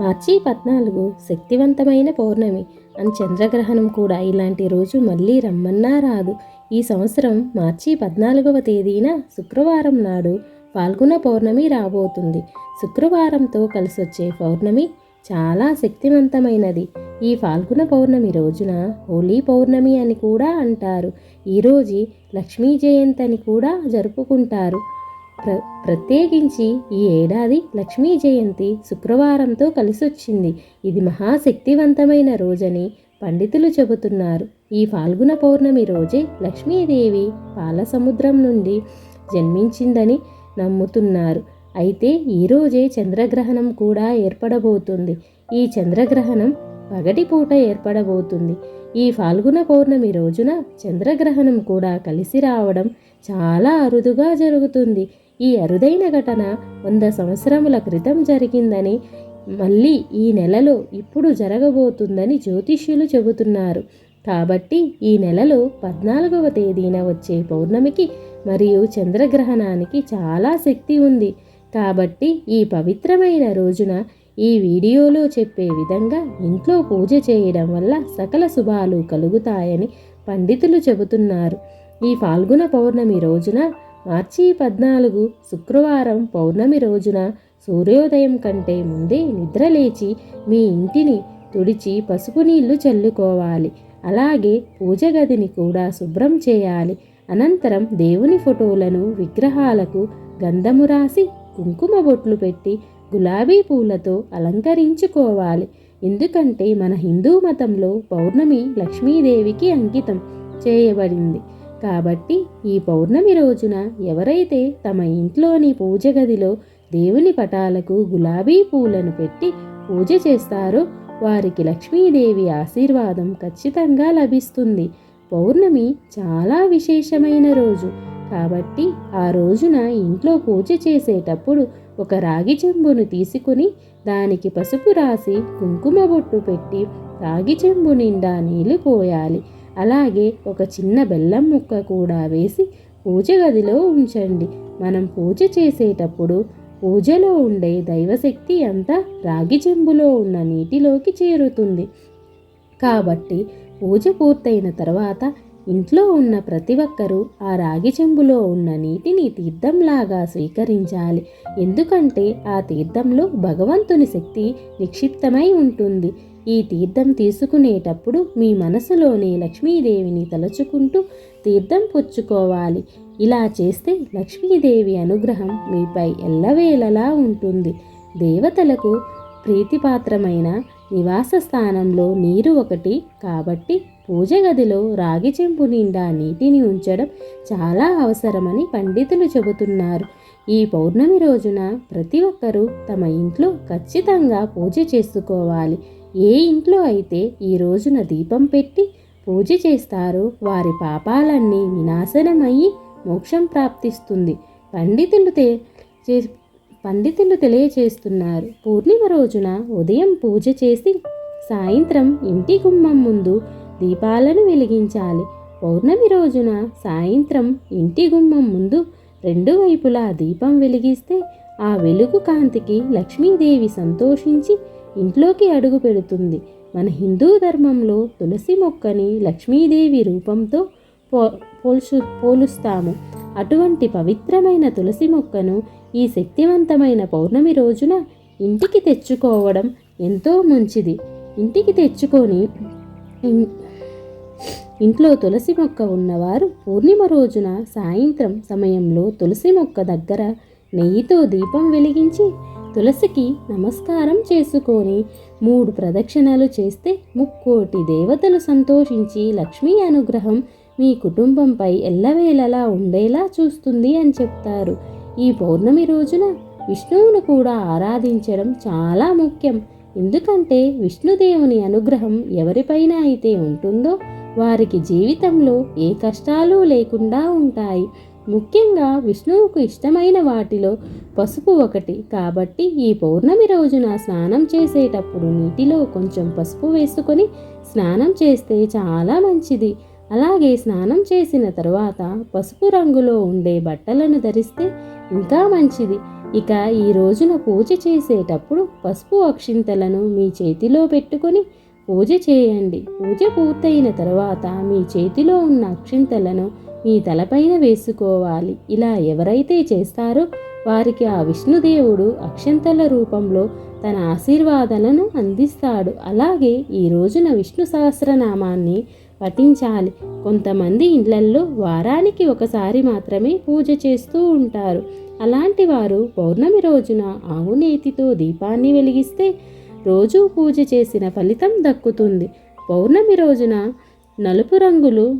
మార్చి పద్నాలుగు శక్తివంతమైన పౌర్ణమి అని చంద్రగ్రహణం కూడా ఇలాంటి రోజు మళ్ళీ రమ్మన్నా రాదు. ఈ సంవత్సరం మార్చి పద్నాలుగవ తేదీన శుక్రవారం నాడు ఫాల్గుణ పౌర్ణమి రాబోతుంది. శుక్రవారంతో కలిసొచ్చే పౌర్ణమి చాలా శక్తివంతమైనది. ఈ ఫాల్గుణ పౌర్ణమి రోజున హోలీ పౌర్ణమి అని కూడా అంటారు. ఈరోజు లక్ష్మీ జయంతి అని కూడా జరుపుకుంటారు. ప్ర ప్రత్యేకించి ఈ ఏడాది లక్ష్మీ జయంతి శుక్రవారంతో కలిసొచ్చింది. ఇది మహాశక్తివంతమైన రోజని పండితులు చెబుతున్నారు. ఈ ఫాల్గుణ పౌర్ణమి రోజే లక్ష్మీదేవి పాల సముద్రం నుండి జన్మించిందని నమ్ముతున్నారు. అయితే ఈరోజే చంద్రగ్రహణం కూడా ఏర్పడబోతుంది. ఈ చంద్రగ్రహణం పగటిపూట ఏర్పడబోతుంది. ఈ ఫాల్గుణ పౌర్ణమి రోజున చంద్రగ్రహణం కూడా కలిసి రావడం చాలా అరుదుగా జరుగుతుంది. ఈ అరుదైన ఘటన వంద సంవత్సరముల క్రితం జరిగిందని మళ్ళీ ఈ నెలలో ఇప్పుడు జరగబోతుందని జ్యోతిష్యులు చెబుతున్నారు. కాబట్టి ఈ నెలలో పద్నాలుగవ తేదీన వచ్చే పౌర్ణమికి మరియు చంద్రగ్రహణానికి చాలా శక్తి ఉంది. కాబట్టి ఈ పవిత్రమైన రోజున ఈ వీడియోలో చెప్పే విధంగా ఇంట్లో పూజ చేయడం వల్ల సకల శుభాలు కలుగుతాయని పండితులు చెబుతున్నారు. ఈ ఫాల్గుణ పౌర్ణమి రోజున మార్చి పద్నాలుగు శుక్రవారం పౌర్ణమి రోజున సూర్యోదయం కంటే ముందే నిద్రలేచి మీ ఇంటిని తుడిచి పసుపు నీళ్ళు చల్లుకోవాలి. అలాగే పూజ గదిని కూడా శుభ్రం చేయాలి. అనంతరం దేవుని ఫోటోలను విగ్రహాలకు గంధము రాసి కుంకుమ బొట్లు పెట్టి గులాబీ పూలతో అలంకరించుకోవాలి. ఎందుకంటే మన హిందూ మతంలో పౌర్ణమి లక్ష్మీదేవికి అంకితం చేయబడింది. కాబట్టి ఈ పౌర్ణమి రోజున ఎవరైతే తమ ఇంట్లోని పూజ గదిలో దేవుని పటాలకు గులాబీ పూలను పెట్టి పూజ చేస్తారో వారికి లక్ష్మీదేవి ఆశీర్వాదం ఖచ్చితంగా లభిస్తుంది. పౌర్ణమి చాలా విశేషమైన రోజు. కాబట్టి ఆ రోజున ఇంట్లో పూజ చేసేటప్పుడు ఒక రాగి చెంబును తీసుకుని దానికి పసుపు రాసి కుంకుమ బొట్టు పెట్టి రాగి చెంబు నిండా నీళ్ళు పోయాలి. అలాగే ఒక చిన్న బెల్లం ముక్క కూడా వేసి పూజ గదిలో ఉంచండి. మనం పూజ చేసేటప్పుడు పూజలో ఉండే దైవశక్తి అంతా రాగి చెంబులో ఉన్న నీటిలోకి చేరుతుంది. కాబట్టి పూజ పూర్తయిన తర్వాత ఇంట్లో ఉన్న ప్రతి ఒక్కరూ ఆ రాగి చెంబులో ఉన్న నీటిని తీర్థంలాగా స్వీకరించాలి. ఎందుకంటే ఆ తీర్థంలో భగవంతుని శక్తి నిక్షిప్తమై ఉంటుంది. ఈ తీర్థం తీసుకునేటప్పుడు మీ మనసులోనే లక్ష్మీదేవిని తలుచుకుంటూ తీర్థం పుచ్చుకోవాలి. ఇలా చేస్తే లక్ష్మీదేవి అనుగ్రహం మీపై ఎల్లవేళలా ఉంటుంది. దేవతలకు ప్రీతిపాత్రమైన నివాస స్థానంలో నీరు ఒకటి కాబట్టి పూజ గదిలో రాగి చెంపు నిండా నీటిని ఉంచడం చాలా అవసరమని పండితులు చెబుతున్నారు. ఈ పౌర్ణమి రోజున ప్రతి ఒక్కరూ తమ ఇంట్లో ఖచ్చితంగా పూజ చేసుకోవాలి. ఏ ఇంట్లో అయితే ఈ రోజున దీపం పెట్టి పూజ చేస్తారో వారి పాపాలన్నీ వినాశనమయ్యి మోక్షం ప్రాప్తిస్తుంది. పండితులు తే పండితులు తెలియచేస్తున్నారు. పూర్ణిమ రోజున ఉదయం పూజ చేసి సాయంత్రం ఇంటి గుమ్మం ముందు దీపాలను వెలిగించాలి. పౌర్ణమి రోజున సాయంత్రం ఇంటి గుమ్మం ముందు రెండు వైపులా దీపం వెలిగిస్తే ఆ వెలుగు కాంతికి లక్ష్మీదేవి సంతోషించి ఇంట్లోకి అడుగు పెడుతుంది. మన హిందూ ధర్మంలో తులసి మొక్కని లక్ష్మీదేవి రూపంతో పో పోల్చు పోలుస్తాము. అటువంటి పవిత్రమైన తులసి మొక్కను ఈ శక్తివంతమైన పౌర్ణమి రోజున ఇంటికి తెచ్చుకోవడం ఎంతో మంచిది. ఇంటికి తెచ్చుకొని ఇన్- ఇంట్లో తులసి మొక్క ఉన్నవారు పూర్ణిమ రోజున సాయంత్రం సమయంలో తులసి మొక్క దగ్గర నెయ్యితో దీపం వెలిగించి తులసికి నమస్కారం చేసుకొని మూడు ప్రదక్షిణలు చేస్తే ముక్కోటి దేవతలు సంతోషించి లక్ష్మీ అనుగ్రహం మీ కుటుంబంపై ఎల్లవేళలా ఉండేలా చూస్తుంది అని చెప్తారు. ఈ పౌర్ణమి రోజున విష్ణువును కూడా ఆరాధించడం చాలా ముఖ్యం. ఎందుకంటే విష్ణుదేవుని అనుగ్రహం ఎవరిపైన అయితే ఉంటుందో వారికి జీవితంలో ఏ కష్టాలు లేకుండా ఉంటాయి. ముఖ్యంగా విష్ణువుకు ఇష్టమైన వాటిలో పసుపు ఒకటి. కాబట్టి ఈ పౌర్ణమి రోజున స్నానం చేసేటప్పుడు నీటిలో కొంచెం పసుపు వేసుకొని స్నానం చేస్తే చాలా మంచిది. అలాగే స్నానం చేసిన తర్వాత పసుపు రంగులో ఉండే బట్టలను ధరిస్తే ఇంకా మంచిది. ఇక ఈ రోజున పూజ చేసేటప్పుడు పసుపు అక్షింతలను మీ చేతిలో పెట్టుకొని పూజ చేయండి. పూజ పూర్తయిన తర్వాత మీ చేతిలో ఉన్న అక్షింతలను మీ తలపైన వేసుకోవాలి. ఇలా ఎవరైతే చేస్తారో వారికి ఆ విష్ణుదేవుడు అక్షంతల రూపంలో తన ఆశీర్వాదాలను అందిస్తాడు. అలాగే ఈ రోజున విష్ణు సహస్రనామాన్ని పఠించాలి. కొంతమంది ఇళ్ళల్లో వారానికి ఒకసారి మాత్రమే పూజ చేస్తూ ఉంటారు. అలాంటి వారు పౌర్ణమి రోజున ఆవునేతితో దీపాన్ని వెలిగిస్తే రోజూ పూజ చేసిన ఫలితం దక్కుతుంది. పౌర్ణమి రోజున నలుపు రంగులు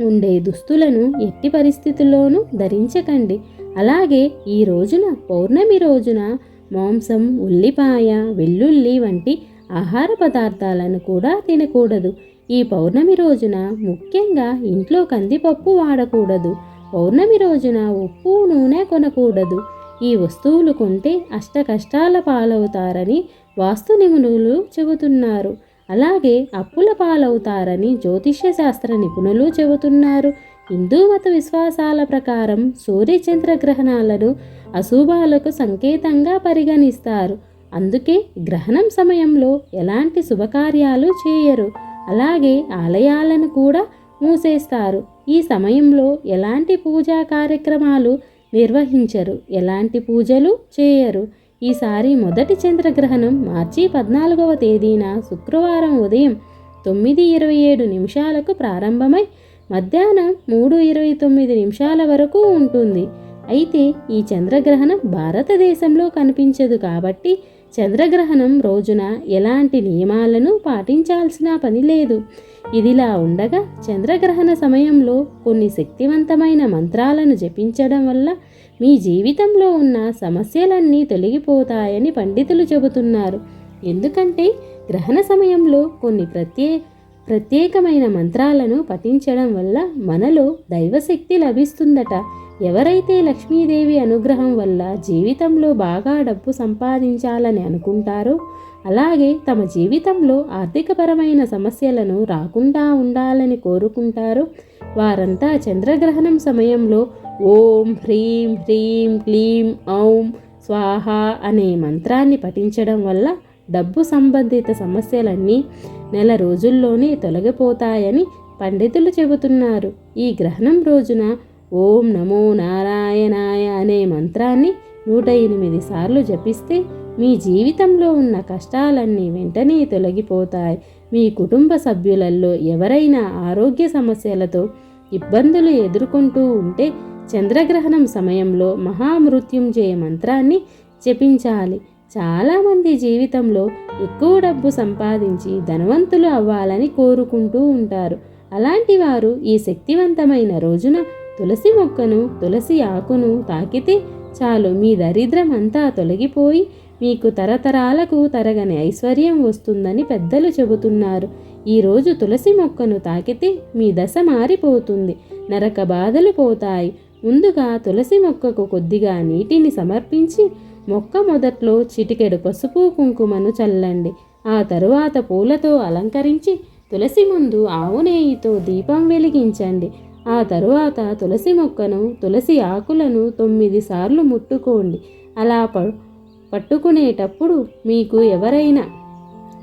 ఉండే దుస్తులను ఎట్టి పరిస్థితుల్లోనూ ధరించకండి. అలాగే ఈ రోజున పౌర్ణమి రోజున మాంసం ఉల్లిపాయ వెల్లుల్లి వంటి ఆహార పదార్థాలను కూడా తినకూడదు. ఈ పౌర్ణమి రోజున ముఖ్యంగా ఇంట్లో కందిపప్పు వాడకూడదు. పౌర్ణమి రోజున ఉప్పు నూనె కొనకూడదు. ఈ వస్తువులు కొంటే అష్ట కష్టాల పాలవుతారని వాస్తు నిపుణులు చెబుతున్నారు. అలాగే అప్పుల పాలవుతారని జ్యోతిష్య శాస్త్ర నిపుణులు చెబుతున్నారు. హిందూ మత విశ్వాసాల ప్రకారం సూర్యచంద్ర గ్రహణాలను అశుభాలకు సంకేతంగా పరిగణిస్తారు. అందుకే గ్రహణం సమయంలో ఎలాంటి శుభకార్యాలు చేయరు. అలాగే ఆలయాలను కూడా మూసేస్తారు. ఈ సమయంలో ఎలాంటి పూజా కార్యక్రమాలు నిర్వహించరు. ఎలాంటి పూజలు చేయరు. ఈసారి మొదటి చంద్రగ్రహణం మార్చి పద్నాలుగవ తేదీన శుక్రవారం ఉదయం తొమ్మిది ఇరవై ఏడు నిమిషాలకు ప్రారంభమై మధ్యాహ్నం మూడు ఇరవై తొమ్మిది నిమిషాల వరకు ఉంటుంది. అయితే ఈ చంద్రగ్రహణం భారతదేశంలో కనిపించదు కాబట్టి చంద్రగ్రహణం రోజున ఎలాంటి నియమాలను పాటించాల్సిన పని లేదు. ఇదిలా ఉండగా చంద్రగ్రహణ సమయంలో కొన్ని శక్తివంతమైన మంత్రాలను జపించడం వల్ల మీ జీవితంలో ఉన్న సమస్యలన్నీ తొలగిపోతాయని పండితులు చెబుతున్నారు. ఎందుకంటే గ్రహణ సమయంలో కొన్ని ప్రత్యే ప్రత్యేకమైన మంత్రాలను పఠించడం వల్ల మనలో దైవశక్తి లభిస్తుందట. ఎవరైతే లక్ష్మీదేవి అనుగ్రహం వల్ల జీవితంలో బాగా డబ్బు సంపాదించాలని అనుకుంటారో అలాగే తమ జీవితంలో ఆర్థికపరమైన సమస్యలను రాకుండా ఉండాలని కోరుకుంటారో వారంతా చంద్రగ్రహణం సమయంలో ఓం హ్రీం హ్రీం క్లీం ఔం స్వాహ అనే మంత్రాన్ని పఠించడం వల్ల డబ్బు సంబంధిత సమస్యలన్నీ నెల రోజుల్లోనే తొలగిపోతాయని పండితులు చెబుతున్నారు. ఈ గ్రహణం రోజున ఓం నమో నారాయణాయ అనే మంత్రాన్ని నూట ఎనిమిది సార్లు జపిస్తే మీ జీవితంలో ఉన్న కష్టాలన్నీ వెంటనే తొలగిపోతాయి. మీ కుటుంబ సభ్యులలో ఎవరైనా ఆరోగ్య సమస్యలతో ఇబ్బందులు ఎదుర్కొంటూ ఉంటే చంద్రగ్రహణం సమయంలో మహామృత్యుంజయ మంత్రాన్ని జపించాలి. చాలామంది జీవితంలో ఎక్కువ డబ్బు సంపాదించి ధనవంతులు అవ్వాలని కోరుకుంటూ ఉంటారు. అలాంటి వారు ఈ శక్తివంతమైన రోజున తులసి మొక్కను తులసి ఆకును తాకితే చాలు. మీ దరిద్రం అంతా తొలగిపోయి మీకు తరతరాలకు తరగని ఐశ్వర్యం వస్తుందని పెద్దలు చెబుతున్నారు. ఈరోజు తులసి మొక్కను తాకితే మీ దశ మారిపోతుంది. నరక బాధలు పోతాయి. ముందుగా తులసి మొక్కకు కొద్దిగా నీటిని సమర్పించి మొక్క మొదట్లో చిటికెడు పసుపు కుంకుమను చల్లండి. ఆ తరువాత పూలతో అలంకరించి తులసి ముందు ఆవునేయితో దీపం వెలిగించండి. ఆ తరువాత తులసి మొక్కను తులసి ఆకులను తొమ్మిది సార్లు ముట్టుకోండి. అలా ప పట్టుకునేటప్పుడు మీకు ఎవరైనా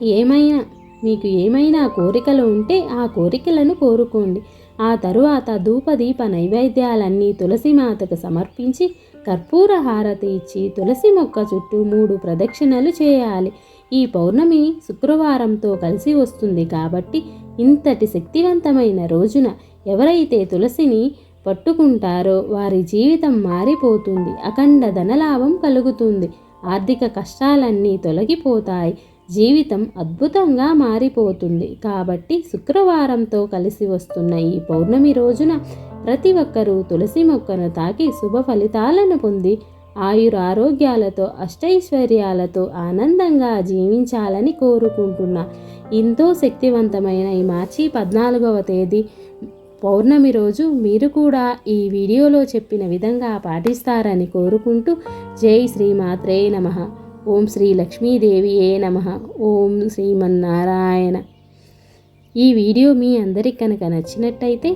ఏమైనా మీకు ఏమైనా కోరికలు ఉంటే ఆ కోరికలను కోరుకోండి. ఆ తరువాత ధూపదీప నైవేద్యాలన్నీ తులసి మాతకు సమర్పించి కర్పూర హారతి ఇచ్చి తులసి మొక్క చుట్టూ మూడు ప్రదక్షిణలు చేయాలి. ఈ పౌర్ణమి శుక్రవారంతో కలిసి వస్తుంది కాబట్టి ఇంతటి శక్తివంతమైన రోజున ఎవరైతే తులసిని పట్టుకుంటారో వారి జీవితం మారిపోతుంది. అఖండ ధనలాభం కలుగుతుంది. ఆర్థిక కష్టాలన్నీ తొలగిపోతాయి. జీవితం అద్భుతంగా మారిపోతుంది. కాబట్టి శుక్రవారంతో కలిసి వస్తున్న ఈ పౌర్ణమి రోజున ప్రతి ఒక్కరూ తులసి మొక్కను తాకి శుభ ఫలితాలను పొంది ఆయుర ఆరోగ్యాలతో అష్టైశ్వర్యాలతో ఆనందంగా జీవించాలని కోరుకుంటున్నా. ఎంతో శక్తివంతమైన ఈ మార్చి పద్నాలుగవ తేదీ పౌర్ణమి రోజు మీరు కూడా ఈ వీడియోలో చెప్పిన విధంగా పాటిస్తారని కోరుకుంటూ జై శ్రీమాత్రే నమ. ఓం శ్రీ లక్ష్మీదేవియే నమ. ఓం శ్రీమన్నారాయణ. ఈ వీడియో మీ అందరికి కనుక నచ్చినట్టయితే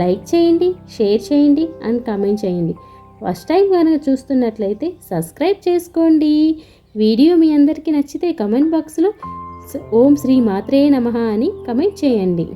లైక్ చేయండి షేర్ చేయండి అండ్ కామెంట్ చేయండి. ఫస్ట్ టైం కనుక చూస్తున్నట్లయితే సబ్స్క్రైబ్ చేసుకోండి. వీడియో మీ అందరికీ నచ్చితే కమెంట్ బాక్స్లో ఓం శ్రీ మాత్రే నమః అని కమెంట్ చేయండి.